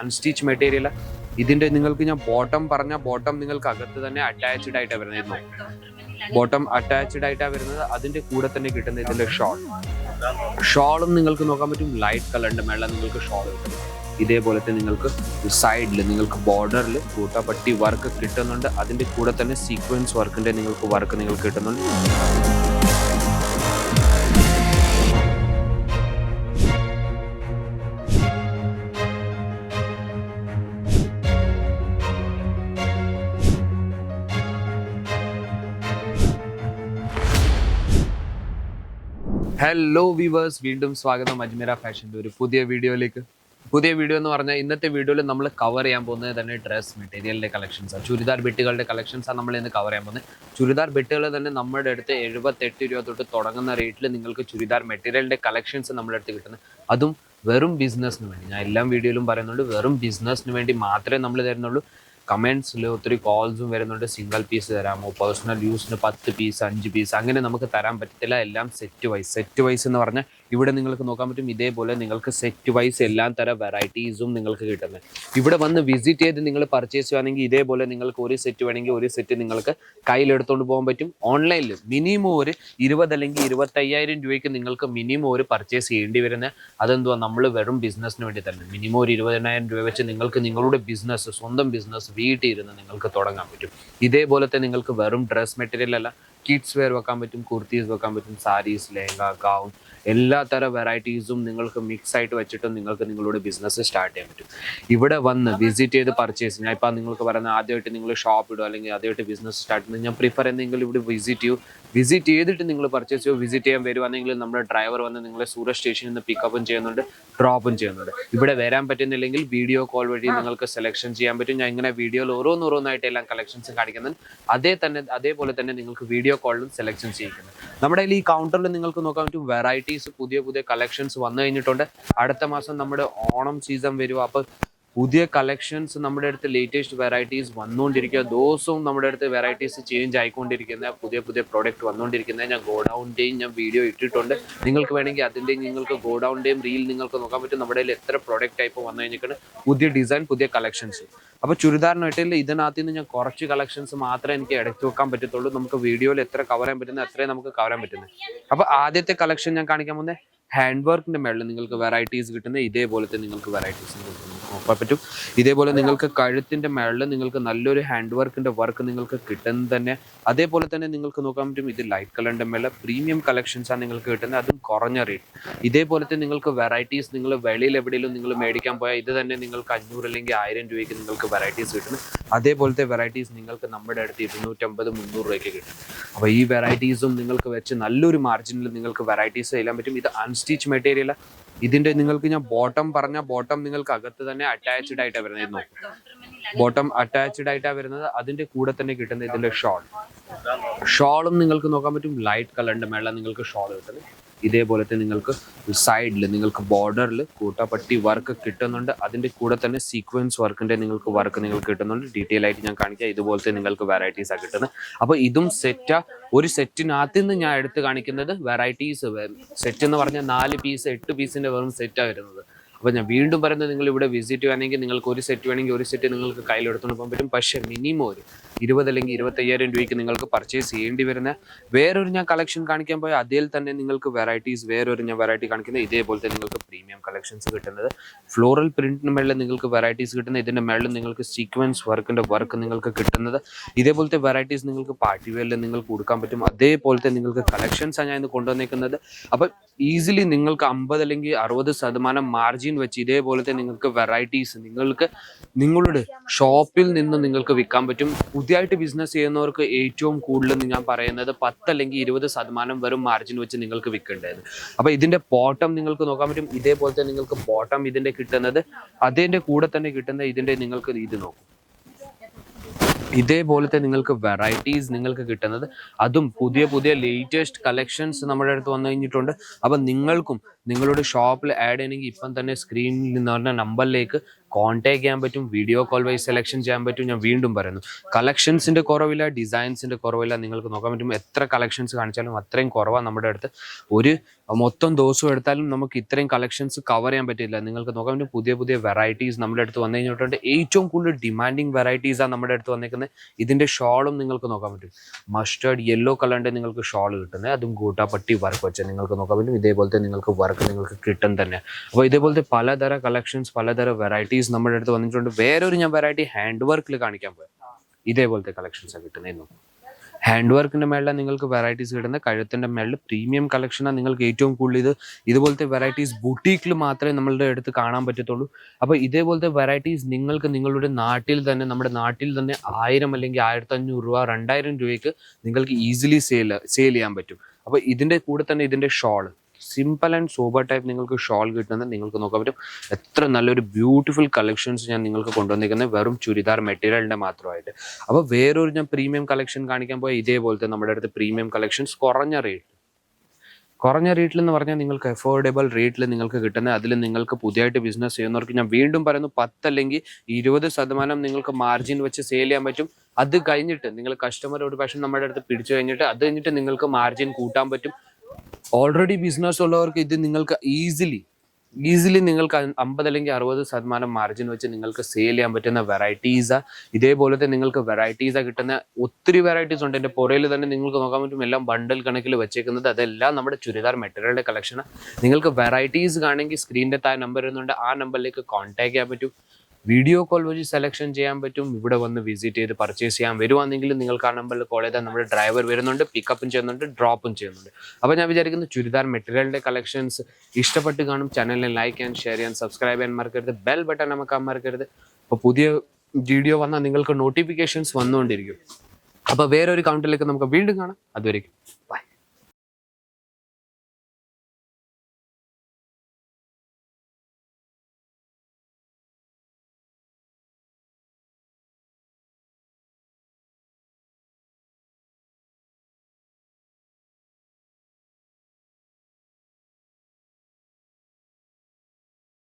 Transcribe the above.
Unstitch material ഇതിന്റെ നിങ്ങൾക്ക് ഞാൻ ബോട്ടം പറഞ്ഞ ബോട്ടം നിങ്ങൾക്ക് അകത്ത് തന്നെ അറ്റാച്ച്ഡ് ആയിട്ടാണ് വരുന്നത്. ബോട്ടം അറ്റാച്ച്ഡ് ആയിട്ടാണ് വരുന്നത്. അതിന്റെ കൂടെ തന്നെ കിട്ടുന്ന ഇതിന്റെ ഷോൾ ഷോളും നിങ്ങൾക്ക് നോക്കാൻ പറ്റും. ലൈറ്റ് കളറിന്റെ മേള നിങ്ങൾക്ക് ഷോൾ കിട്ടും. ഇതേപോലത്തെ നിങ്ങൾക്ക് സൈഡിൽ നിങ്ങൾക്ക് ബോർഡറിൽ കൂട്ടപ്പട്ടി വർക്ക് കിട്ടുന്നുണ്ട്. അതിന്റെ കൂടെ തന്നെ സീക്വൻസ് വർക്കിന്റെ നിങ്ങൾക്ക് വർക്ക് നിങ്ങൾക്ക് കിട്ടുന്നുണ്ട്. ഹലോ വിവേഴ്സ് വീണ്ടും സ്വാഗതം. അജ്മീര ഫാഷന്റെ ഒരു പുതിയ വീഡിയോയിലേക്ക്. പുതിയ വീഡിയോ എന്ന് പറഞ്ഞാൽ ഇന്നത്തെ വീഡിയോയിൽ നമ്മൾ കവർ ചെയ്യാൻ പോകുന്നത് തന്നെ ഡ്രസ് മെറ്റീരിയലിന്റെ ആണ്. ചുരിദാർ ബെട്ടുകളുടെ കളക്ഷൻസാണ് നമ്മൾ ഇന്ന് കവർ ചെയ്യാൻ പോകുന്നത്. ചുരിദാർ ബെട്ടുകൾ തന്നെ നമ്മുടെ അടുത്ത് എഴുപത്തെട്ട് രൂപ തൊട്ട് തുടങ്ങുന്ന റേറ്റിൽ നിങ്ങൾക്ക് ചുരിദാർ മെറ്റീരിയലിന്റെ കളക്ഷൻസ് നമ്മുടെ അടുത്ത് കിട്ടുന്നത്. അതും വെറും ബിസിനസ്സിന് വേണ്ടി. ഞാൻ എല്ലാ വീഡിയോയിലും പറയുന്നുണ്ട് വെറും ബിസിനസ്സിന് വേണ്ടി മാത്രമേ നമ്മൾ തരുന്നുള്ളൂ. കമൻസിൽ ഒത്തിരി കോൾസും വരുന്നുണ്ട്. സിംഗിൾ പീസ് തരാമോ? പേഴ്സണൽ യൂസിന് പത്ത് പീസ് അഞ്ച് പീസ് അങ്ങനെ നമുക്ക് തരാൻ പറ്റത്തില്ല. എല്ലാം സെറ്റ് വൈസ് സെറ്റ് വൈസ് എന്ന് പറഞ്ഞാൽ ഇവിടെ നിങ്ങൾക്ക് നോക്കാൻ പറ്റും ഇതേപോലെ നിങ്ങൾക്ക് സെറ്റ് വൈസ് എല്ലാ തരം വെറൈറ്റീസും നിങ്ങൾക്ക് കിട്ടുന്നത് ഇവിടെ വന്ന് വിസിറ്റ് ചെയ്ത് നിങ്ങൾ പർച്ചേസ് ചെയ്യുകയാണെങ്കിൽ ഇതേപോലെ നിങ്ങൾക്ക് ഒരു സെറ്റ് വേണമെങ്കിൽ ഒരു സെറ്റ് നിങ്ങൾക്ക് കയ്യിലെടുത്തുകൊണ്ട് പോകാൻ പറ്റും. ഓൺലൈനിൽ മിനിമം ഒരു ഇരുപത് അല്ലെങ്കിൽ ഇരുപത്തയ്യായിരം രൂപയ്ക്ക് നിങ്ങൾക്ക് മിനിമം ഒരു പർച്ചേസ് ചെയ്യേണ്ടി വരുന്നത് അതെന്തുവാ? നമ്മൾ വെറും ബിസിനസ്സിന് വേണ്ടി തന്നെ. മിനിമം ഒരു ഇരുപതിനായിരം രൂപ വെച്ച് നിങ്ങൾക്ക് നിങ്ങളുടെ ബിസിനസ് സ്വന്തം ബിസിനസ് വീട്ടിൽ ഇരുന്ന് നിങ്ങൾക്ക് തുടങ്ങാൻ പറ്റും. ഇതേപോലത്തെ നിങ്ങൾക്ക് വെറും ഡ്രസ് മെറ്റീരിയൽ അല്ല കിഡ്സ് വെയർ വെക്കാൻ പറ്റും കുർത്തീസ് വെക്കാൻ പറ്റും സാരീസ് ലെഹങ്ക ഗൗൺ എല്ലാ തര വെറൈറ്റീസും നിങ്ങൾക്ക് മിക്സ് ആയിട്ട് വെച്ചിട്ട് നിങ്ങൾക്ക് നിങ്ങളുടെ ബിസിനസ് സ്റ്റാർട്ട് ചെയ്യാൻ പറ്റും. ഇവിടെ വന്ന് വിസിറ്റ് ചെയ്ത് പർച്ചേസ് ഞാൻ ഇപ്പം നിങ്ങൾക്ക് പറയുന്ന ആദ്യമായിട്ട് നിങ്ങൾ ഷോപ്പ് ഇടുക അല്ലെങ്കിൽ ആദ്യമായിട്ട് ബിസിനസ് സ്റ്റാർട്ട് ചെയ്യുന്നത് ഞാൻ പ്രിഫർ ചെയ്യുന്നെങ്കിൽ ഇവിടെ വിസിറ്റ് ചെയ്യൂ. വിസിറ്റ് ചെയ്തിട്ട് നിങ്ങൾ പർച്ചേസ് ചെയ്യൂ വിസിറ്റ് ചെയ്യാൻ വരുവാണെങ്കിൽ നമ്മുടെ ഡ്രൈവർ വന്ന് നിങ്ങളെ സൂരത് സ്റ്റേഷനിൽ നിന്ന് പിക്കപ്പും ചെയ്യുന്നുണ്ട്. ഡ്രോപ്പും ചെയ്യുന്നുണ്ട് ഇവിടെ വരാൻ പറ്റുന്നില്ലെങ്കിൽ വീഡിയോ കോൾ വഴി നിങ്ങൾക്ക് സെലക്ഷൻ ചെയ്യാൻ പറ്റും. ഞാൻ ഇങ്ങനെ വീഡിയോയിൽ ഓരോന്നോരോന്നായിട്ട് എല്ലാം കളക്ഷൻസ് കാണിക്കുന്നത് അതേ തന്നെ അതേപോലെ തന്നെ നിങ്ങൾക്ക് വീഡിയോ കോളിലും സെലക്ഷൻ ചെയ്യിക്കുന്നത് നമ്മുടെ ഈ കൗണ്ടറിൽ നിങ്ങൾക്ക് നോക്കാൻ പറ്റും വെറൈറ്റീസ് പുതിയ പുതിയ കളക്ഷൻസ് വന്നു കഴിഞ്ഞിട്ടുണ്ട്. അടുത്ത മാസം നമ്മുടെ ഓണം സീസൺ വരും അപ്പോൾ പുതിയ കളക്ഷൻസ് നമ്മുടെ അടുത്ത് ലേറ്റസ്റ്റ് വെറൈറ്റീസ് വന്നുകൊണ്ടിരിക്കുക. ദിവസവും നമ്മുടെ അടുത്ത് വെറൈറ്റീസ് ചേഞ്ച് ആയിക്കൊണ്ടിരിക്കുന്ന പുതിയ പുതിയ പ്രോഡക്റ്റ് വന്നുകൊണ്ടിരിക്കുന്നത്. ഞാൻ ഗോഡൗണിന്റെയും ഞാൻ വീഡിയോ ഇട്ടിട്ടുണ്ട്. നിങ്ങൾക്ക് വേണമെങ്കിൽ അതിന്റെയും നിങ്ങൾക്ക് ഗോഡൗണിന്റെയും റീൽ നിങ്ങൾക്ക് നോക്കാൻ പറ്റും. നമ്മുടെ കയ്യിൽ എത്ര പ്രോഡക്റ്റ് ടൈപ്പ് വന്നു കഴിഞ്ഞിട്ട് പുതിയ ഡിസൈൻ പുതിയ കളക്ഷൻസ് അപ്പോൾ ചുരിദാറിനായിട്ടില്ല ഇതിനകത്ത് നിന്ന് ഞാൻ കുറച്ച് കളക്ഷൻസ് മാത്രമേ എനിക്ക് എടുത്തു വെക്കാൻ പറ്റത്തുള്ളൂ. നമുക്ക് വീഡിയോയിൽ എത്ര കവർ ചെയ്യാൻ പറ്റുന്നത് അത്രയും നമുക്ക് കവർ ചെയ്യാൻ പറ്റുന്നത് അപ്പോൾ ആദ്യത്തെ കളക്ഷൻ ഞാൻ കാണിക്കാൻ പോകുന്നത് ഹാൻഡ് വർക്കിന്റെ മേളിൽ നിങ്ങൾക്ക് വെറൈറ്റീസ് കിട്ടുന്ന ഇതേപോലത്തെ നിങ്ങൾക്ക് വെറൈറ്റീസ് നോക്കാൻ പറ്റും. ഇതേപോലെ നിങ്ങൾക്ക് കഴുത്തിന്റെ മേളിൽ നിങ്ങൾക്ക് നല്ലൊരു ഹാൻഡ് വർക്കിന്റെ വർക്ക് നിങ്ങൾക്ക് കിട്ടുന്ന തന്നെ. അതേപോലെ തന്നെ നിങ്ങൾക്ക് നോക്കാൻ പറ്റും ഇത് ലൈറ്റ് കളറിന്റെ മേലെ പ്രീമിയം കളക്ഷൻസ് ആണ് നിങ്ങൾക്ക് കിട്ടുന്നത്. അതും കുറഞ്ഞ റേറ്റ് ഇതേപോലത്തെ നിങ്ങൾക്ക് വെറൈറ്റീസ് നിങ്ങൾ വെളിയിൽ എവിടെയെങ്കിലും നിങ്ങൾ മേടിക്കാൻ പോയാൽ ഇത് തന്നെ നിങ്ങൾക്ക് അഞ്ഞൂറ് അല്ലെങ്കിൽ ആയിരം രൂപയ്ക്ക് നിങ്ങൾക്ക് വെറൈറ്റീസ് കിട്ടുന്നു. അതേപോലത്തെ വെറൈറ്റീസ് നിങ്ങൾക്ക് നമ്മുടെ അടുത്ത് ഇരുന്നൂറ്റമ്പത് മുന്നൂറ് രൂപയ്ക്ക് കിട്ടും. അപ്പോൾ ഈ വെറൈറ്റീസും നിങ്ങൾക്ക് വെച്ച് നല്ലൊരു മാർജിനിൽ നിങ്ങൾക്ക് വെറൈറ്റീസ് ചെയ്യാൻ പറ്റും. ഇത് അൺസ്റ്റിച്ച് മെറ്റീരിയൽ ഇതിന്റെ നിങ്ങൾക്ക് ഞാൻ ബോട്ടം പറഞ്ഞ ബോട്ടം നിങ്ങൾക്ക് അകത്ത് തന്നെ അറ്റാച്ച്ഡ് ആയിട്ടാ വരുന്നത്. നോക്കും. ബോട്ടം അറ്റാച്ച്ഡ് ആയിട്ടാ വരുന്നത്. അതിന്റെ കൂടെ തന്നെ കിട്ടുന്ന ഇതിന്റെ ഷോൾ ഷോളും നിങ്ങൾക്ക് നോക്കാൻ പറ്റും. ലൈറ്റ് കളറിന്റെ മേള നിങ്ങൾക്ക് ഷോൾ കിട്ടുന്നത്. ഇതേപോലത്തെ നിങ്ങൾക്ക് സൈഡിൽ നിങ്ങൾക്ക് ബോർഡറിൽ കൂട്ടപ്പട്ടി വർക്ക് കിട്ടുന്നുണ്ട്. അതിന്റെ കൂടെ തന്നെ സീക്വൻസ് വർക്കിന്റെ നിങ്ങൾക്ക് വർക്ക് നിങ്ങൾക്ക് കിട്ടുന്നുണ്ട്. ഡീറ്റെയിൽ ആയിട്ട് ഞാൻ കാണിക്കാം. ഇതുപോലത്തെ നിങ്ങൾക്ക് വെറൈറ്റീസ് ആണ് കിട്ടുന്നത്. അപ്പോൾ ഇതും സെറ്റാ ഒരു സെറ്റിനകത്ത് നിന്ന് ഞാൻ എടുത്ത് കാണിക്കുന്നത് വെറൈറ്റീസ് സെറ്റ് എന്ന് പറഞ്ഞാൽ നാല് പീസ് എട്ട് പീസിന്റെ വെറും സെറ്റാണ് വരുന്നത്. അപ്പോൾ ഞാൻ വീണ്ടും പറയുന്നത് നിങ്ങൾ ഇവിടെ വിസിറ്റ് ചെയ്യുകയാണെങ്കിൽ നിങ്ങൾക്ക് ഒരു സെറ്റ് വേണമെങ്കിൽ ഒരു സെറ്റ് നിങ്ങൾക്ക് കയ്യിലെടുത്തുകൊണ്ട് പോകാൻ പറ്റും. പക്ഷേ മിനിമം ഒരു ഇരുപത് അല്ലെങ്കിൽ ഇരുപത്തയ്യായിരം രൂപയ്ക്ക് നിങ്ങൾക്ക് പർച്ചേസ് ചെയ്യേണ്ടി വരുന്ന വേറൊരു ഞാൻ കളക്ഷൻ കാണിക്കാൻ പോയാൽ അതിൽ തന്നെ നിങ്ങൾക്ക് വെറൈറ്റീസ് വേറൊരു ഞാൻ വെറൈറ്റി കാണിക്കുന്നത് ഇതേപോലത്തെ നിങ്ങൾക്ക് പ്രീമിയം കളക്ഷൻസ് കിട്ടുന്നത്. ഫ്ലോറൽ പ്രിന്റിന് മേളിൽ നിങ്ങൾക്ക് വെറൈറ്റീസ് കിട്ടുന്നത് ഇതിന്റെ മേളിൽ നിങ്ങൾക്ക് സീക്വൻസ് വർക്കിന്റെ വർക്ക് നിങ്ങൾക്ക് കിട്ടുന്നത്. ഇതേപോലത്തെ വെറൈറ്റീസ് നിങ്ങൾക്ക് പാർട്ടി വെയറിൽ നിങ്ങൾക്ക് കൊടുക്കാൻ പറ്റും. അതേപോലത്തെ നിങ്ങൾക്ക് കളക്ഷൻസാണ് ഞാൻ ഇന്ന് കൊണ്ടുവന്നേക്കുന്നത്. അപ്പം ഈസിലി നിങ്ങൾക്ക് അമ്പത് അല്ലെങ്കിൽ അറുപത് ശതമാനം മാർജിൻ വെച്ച് ഇതേപോലത്തെ നിങ്ങൾക്ക് വെറൈറ്റീസ് നിങ്ങൾക്ക് നിങ്ങളുടെ ഷോപ്പിൽ നിന്ന് നിങ്ങൾക്ക് വിൽക്കാൻ പറ്റും. പുതിയതായിട്ട് ബിസിനസ് ചെയ്യുന്നവർക്ക് ഏറ്റവും കൂടുതൽ ഞാൻ പറയുന്നത് പത്ത് അല്ലെങ്കിൽ ഇരുപത് ശതമാനം വരും മാർജിൻ വെച്ച് നിങ്ങൾക്ക് വിൽക്കേണ്ടത്. അപ്പൊ ഇതിന്റെ ബോട്ടം നിങ്ങൾക്ക് നോക്കാൻ പറ്റും. ഇതേപോലത്തെ നിങ്ങൾക്ക് ബോട്ടം ഇതിന്റെ കിട്ടുന്നത് അതിന്റെ കൂടെ തന്നെ കിട്ടുന്ന ഇതിന്റെ നിങ്ങൾക്ക് ഇത് നോക്കും. ഇതേപോലത്തെ നിങ്ങൾക്ക് വെറൈറ്റീസ് നിങ്ങൾക്ക് കിട്ടുന്നത്. അതും പുതിയ പുതിയ ലേറ്റസ്റ്റ് കളക്ഷൻസ് നമ്മുടെ അടുത്ത് വന്നു കഴിഞ്ഞിട്ടുണ്ട്. അപ്പം നിങ്ങൾക്കും നിങ്ങളുടെ ഷോപ്പിൽ ആഡ് ചെയ്യണമെങ്കിൽ ഇപ്പം തന്നെ സ്ക്രീനിൽ നിന്ന് പറഞ്ഞ നമ്പറിലേക്ക് കോൺടാക്ട് ചെയ്യാൻ പറ്റും വീഡിയോ കോൾ വഴി സെലക്ഷൻ ചെയ്യാൻ പറ്റും ഞാൻ വീണ്ടും പറയുന്നു. കളക്ഷൻസിന്റെ കുറവില്ല ഡിസൈൻസിന്റെ കുറവില്ല നിങ്ങൾക്ക് നോക്കാൻ പറ്റും എത്ര കളക്ഷൻസ് കാണിച്ചാലും അത്രയും കുറവാണ് നമ്മുടെ അടുത്ത്. ഒരു മൊത്തം ദിവസം എടുത്താലും നമുക്ക് ഇത്രയും കളക്ഷൻസ് കവർ ചെയ്യാൻ പറ്റില്ല. നിങ്ങൾക്ക് നോക്കാൻ പറ്റും പുതിയ പുതിയ വെറൈറ്റീസ് നമ്മുടെ അടുത്ത് വന്നു കഴിഞ്ഞിട്ടുണ്ട്. ഏറ്റവും കൂടുതൽ ഡിമാൻഡിങ് വെറൈറ്റീസാണ് നമ്മുടെ അടുത്ത് വന്നേക്കുന്നത്. ഇതിന്റെ ഷോളും നിങ്ങൾക്ക് നോക്കാൻ പറ്റും. മസ്റ്റേർഡ് യെല്ലോ കളറിന്റെ നിങ്ങൾക്ക് ഷോൾ കിട്ടുന്നത്. അതും കൂട്ടാപ്പട്ടി വർക്ക് വെച്ച് നിങ്ങൾക്ക് നോക്കാൻ പറ്റും. ഇതേപോലത്തെ നിങ്ങൾക്ക് വർക്ക് നിങ്ങൾക്ക് കിട്ടും തന്നെ. അപ്പോൾ ഇതേപോലത്തെ പലതരം കളക്ഷൻസ് പലതരം വെറൈറ്റീസ് നമ്മുടെ അടുത്ത് വന്നിട്ടുണ്ട്. വേറൊരു ഞാൻ വെറൈറ്റി ഹാൻഡ് വർക്കിൽ കാണിക്കാൻ പോയത് ഇതേപോലത്തെ കളക്ഷൻസാണ് കിട്ടുന്നത് ഹാൻഡ് വർക്കിന്റെ മേളിൽ നിങ്ങൾക്ക് വെറൈറ്റീസ് കിട്ടുന്ന കഴുത്തിന്റെ മേളിൽ പ്രീമിയം കളക്ഷനാണ് നിങ്ങൾക്ക് ഏറ്റവും കൂടുതൽ ഇത് ഇതുപോലത്തെ വെറൈറ്റീസ് ബുട്ടീക്കിൽ മാത്രമേ നമ്മളുടെ അടുത്ത് കാണാൻ പറ്റത്തുള്ളൂ. അപ്പോൾ ഇതേപോലത്തെ വെറൈറ്റീസ് നിങ്ങൾക്ക് നിങ്ങളുടെ നാട്ടിൽ തന്നെ നമ്മുടെ നാട്ടിൽ തന്നെ ആയിരം അല്ലെങ്കിൽ ആയിരത്തി അഞ്ഞൂറ് രൂപ രണ്ടായിരം രൂപയ്ക്ക് നിങ്ങൾക്ക് ഈസിലി സെയിൽ സെയിൽ ചെയ്യാൻ പറ്റും. അപ്പോൾ ഇതിന്റെ കൂടെ തന്നെ ഇതിന്റെ shawl simple and sober type നിങ്ങൾക്ക് ഷോൾ കിട്ടുന്നത് നിങ്ങൾക്ക് നോക്കാൻ പറ്റും. എത്ര നല്ലൊരു ബ്യൂട്ടിഫുൾ കളക്ഷൻസ് ഞാൻ നിങ്ങൾക്ക് കൊണ്ടുവന്നിരിക്കുന്നത്. വെറും ചുരിദാർ മെറ്റീരിയലിന്റെ മാത്രമായിട്ട്. അപ്പോൾ വേറൊരു ഞാൻ പ്രീമിയം കളക്ഷൻ കാണിക്കാൻ പോയാൽ ഇതേപോലത്തെ നമ്മുടെ അടുത്ത് പ്രീമിയം കളക്ഷൻസ് കുറഞ്ഞ റേറ്റ് കുറഞ്ഞ റേറ്റിൽ എന്ന് പറഞ്ഞാൽ നിങ്ങൾക്ക് അഫോർഡബിൾ റേറ്റിൽ നിങ്ങൾക്ക് കിട്ടുന്ന അതിൽ നിങ്ങൾക്ക് പുതിയതായിട്ട് ബിസിനസ് ചെയ്യുന്നവർക്ക് ഞാൻ വീണ്ടും പറയുന്നു പത്തല്ലെങ്കിൽ ഇരുപത് ശതമാനം നിങ്ങൾക്ക് മാർജിൻ വെച്ച് സെയിൽ ചെയ്യാൻ പറ്റും. അത് കഴിഞ്ഞിട്ട് നിങ്ങൾ കസ്റ്റമർ ഒരു പക്ഷേ നമ്മുടെ അടുത്ത് പിടിച്ചു കഴിഞ്ഞിട്ട് അത് കഴിഞ്ഞിട്ട് നിങ്ങൾക്ക് മാർജിൻ കൂട്ടാൻ പറ്റും. ഓൾറെഡി ബിസിനസ് ഉള്ളവർക്ക് ഇത് നിങ്ങൾക്ക് ഈസിലി ഈസിലി നിങ്ങൾക്ക് അമ്പത് അല്ലെങ്കിൽ അറുപത് ശതമാനം മാർജിൻ വെച്ച് നിങ്ങൾക്ക് സെയിൽ ചെയ്യാൻ പറ്റുന്ന വെറൈറ്റീസ് ഇതേപോലത്തെ നിങ്ങൾക്ക് വെറൈറ്റീസ് കിട്ടുന്ന ഒത്തിരി വെറൈറ്റീസ് ഉണ്ട്. എന്റെ പുറയിൽ തന്നെ നിങ്ങൾക്ക് നോക്കാൻ പറ്റും. എല്ലാം ബണ്ടൽ കണക്കിൽ വെച്ചേക്കുന്നത് അതെല്ലാം നമ്മുടെ ചുരിദാർ മെറ്റീരിയലിന്റെ കളക്ഷനാണ് നിങ്ങൾക്ക് വെറൈറ്റീസ് കാണണമെങ്കിൽ സ്ക്രീനിന്റെ താഴെ നമ്പർ വരുന്നുണ്ട് ആ നമ്പറിലേക്ക് കോൺടാക്ട് ചെയ്യാൻ പറ്റും. വീഡിയോ കോൾ വഴി സെലക്ഷൻ ചെയ്യാൻ പറ്റും. ഇവിടെ വന്ന് വിസിറ്റ് ചെയ്ത് പർച്ചേസ് ചെയ്യാൻ വരുവാണെങ്കിൽ നിങ്ങൾക്ക് ആ നമ്പറിൽ കോൾ ചെയ്താൽ നമ്മുടെ ഡ്രൈവർ വരുന്നുണ്ട് പിക്കപ്പും ചെയ്യുന്നുണ്ട് ഡ്രോപ്പും ചെയ്യുന്നുണ്ട്. അപ്പോൾ ഞാൻ വിചാരിക്കുന്നു ചുരിദാർ മെറ്റീരിയലിന്റെ കളക്ഷൻസ് ഇഷ്ടപ്പെട്ട് കാണും. ചാനലിനെ ലൈക്ക് ആൻഡ് ഷെയർ ചെയ്യാൻ സബ്സ്ക്രൈബ് ചെയ്യാൻ മറക്കരുത്. ബെൽ ബട്ടൺ നമുക്ക് മറക്കരുത്. അപ്പോൾ പുതിയ വീഡിയോ വന്നാൽ നിങ്ങൾക്ക് നോട്ടിഫിക്കേഷൻസ് വന്നുകൊണ്ടിരിക്കും. അപ്പോൾ വേറൊരു കൗണ്ടിലേക്ക് നമുക്ക് വീണ്ടും കാണാം. അതുവരെയും